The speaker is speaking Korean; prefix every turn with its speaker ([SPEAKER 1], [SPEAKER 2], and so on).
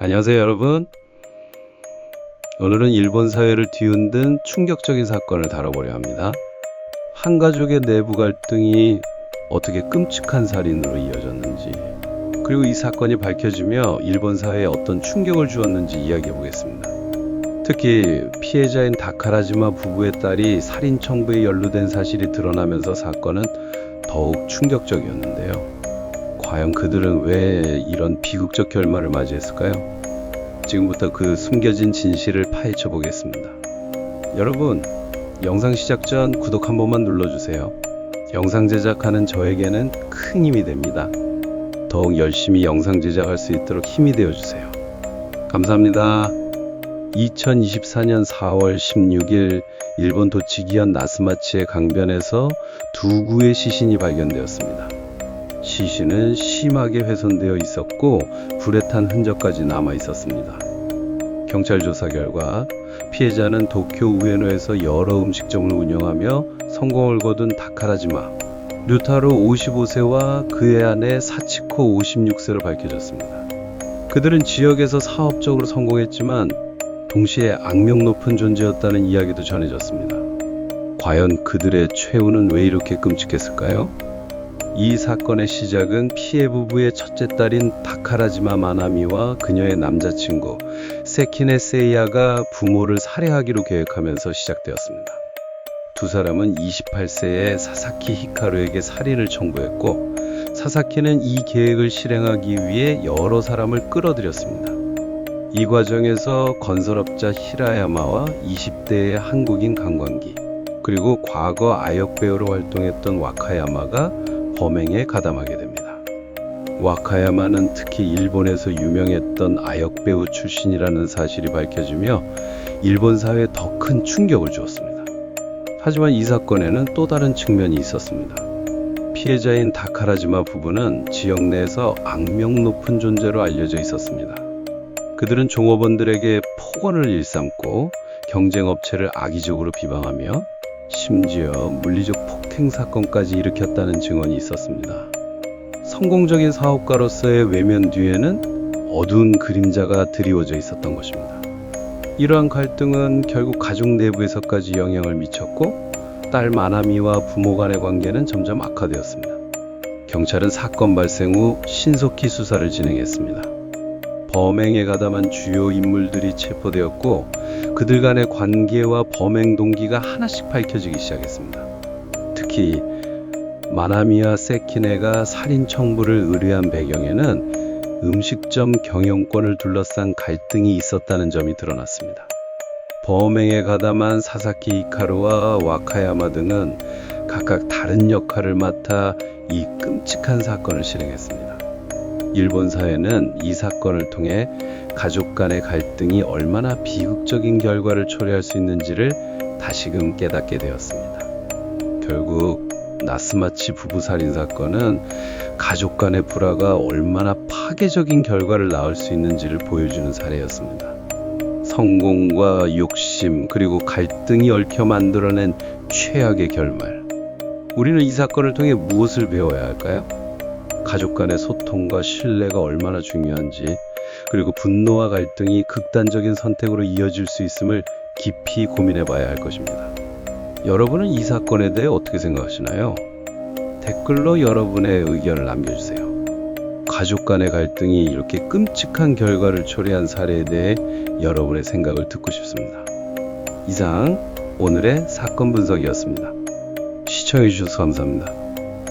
[SPEAKER 1] 안녕하세요, 여러분. 오늘은 일본 사회를 뒤흔든 충격적인 사건을 다뤄보려 합니다. 한 가족의 내부 갈등이 어떻게 끔찍한 살인으로 이어졌는지, 그리고 이 사건이 밝혀지며 일본 사회에 어떤 충격을 주었는지 이야기해 보겠습니다. 특히 피해자인 다카라지마 부부의 딸이 살인 청부에 연루된 사실이 드러나면서 사건은 더욱 충격적이었는데요. 과연 그들은 왜 이런 비극적 결말을 맞이했을까요? 지금부터 그 숨겨진 진실을 파헤쳐 보겠습니다. 여러분, 영상 시작 전 구독 한 번만 눌러주세요. 영상 제작하는 저에게는 큰 힘이 됩니다. 더욱 열심히 영상 제작할 수 있도록 힘이 되어 주세요. 감사합니다. 2024년 4월 16일 일본 도치기현 나스마치의 강변에서 두 구의 시신이 발견되었습니다. 시신은 심하게 훼손되어 있었고 불에 탄 흔적까지 남아 있었습니다. 경찰 조사 결과 피해자는 도쿄 우에노에서 여러 음식점을 운영하며 성공을 거둔 다카라지마 류타로 55세와 그의 아내 사치코 56세로 밝혀졌습니다. 그들은 지역에서 사업적으로 성공했지만 동시에 악명 높은 존재였다는 이야기도 전해졌습니다. 과연 그들의 최후는 왜 이렇게 끔찍했을까요? 이 사건의 시작은 피해 부부의 첫째 딸인 다카라지마 마나미와 그녀의 남자친구 세키네 세이야가 부모를 살해하기로 계획하면서 시작되었습니다. 두 사람은 28세의 사사키 히카루에게 살인을 청구했고 사사키는 이 계획을 실행하기 위해 여러 사람을 끌어들였습니다. 이 과정에서 건설업자 히라야마와 20대의 한국인 관광기 그리고 과거 아역 배우로 활동했던 와카야마가 범행에 가담하게 됩니다. 와카야마는 특히 일본에서 유명했던 아역 배우 출신이라는 사실이 밝혀지며 일본 사회에 더 큰 충격을 주었습니다. 하지만 이 사건에는 또 다른 측면이 있었습니다. 피해자인 다카라지마 부부는 지역 내에서 악명 높은 존재로 알려져 있었습니다. 그들은 종업원들에게 폭언을 일삼고 경쟁업체를 악의적으로 비방하며 심지어 물리적 폭행 사건까지 일으켰다는 증언이 있었습니다. 성공적인 사업가로서의 외면 뒤에는 어두운 그림자가 드리워져 있었던 것입니다. 이러한 갈등은 결국 가족 내부에서까지 영향을 미쳤고 딸 마나미와 부모 간의 관계는 점점 악화되었습니다. 경찰은 사건 발생 후 신속히 수사를 진행했습니다. 범행에 가담한 주요 인물들이 체포되었고 그들 간의 관계와 범행 동기가 하나씩 밝혀지기 시작했습니다. 특히 마나미와 세키네가 살인 청부를 의뢰한 배경에는 음식점 경영권을 둘러싼 갈등이 있었다는 점이 드러났습니다. 범행에 가담한 사사키 이카루와 와카야마 등은 각각 다른 역할을 맡아 이 끔찍한 사건을 실행했습니다. 일본 사회는 이 사건을 통해 가족 간의 갈등이 얼마나 비극적인 결과를 초래할 수 있는지를 다시금 깨닫게 되었습니다. 결국 나스마치 부부 살인 사건은 가족 간의 불화가 얼마나 파괴적인 결과를 낳을 수 있는지를 보여주는 사례였습니다. 성공과 욕심 그리고 갈등이 얽혀 만들어낸 최악의 결말. 우리는 이 사건을 통해 무엇을 배워야 할까요? 가족 간의 소통과 신뢰가 얼마나 중요한지, 그리고 분노와 갈등이 극단적인 선택으로 이어질 수 있음을 깊이 고민해 봐야 할 것입니다. 여러분은 이 사건에 대해 어떻게 생각하시나요? 댓글로 여러분의 의견을 남겨주세요. 가족 간의 갈등이 이렇게 끔찍한 결과를 초래한 사례에 대해 여러분의 생각을 듣고 싶습니다. 이상 오늘의 사건 분석이었습니다. 시청해주셔서 감사합니다.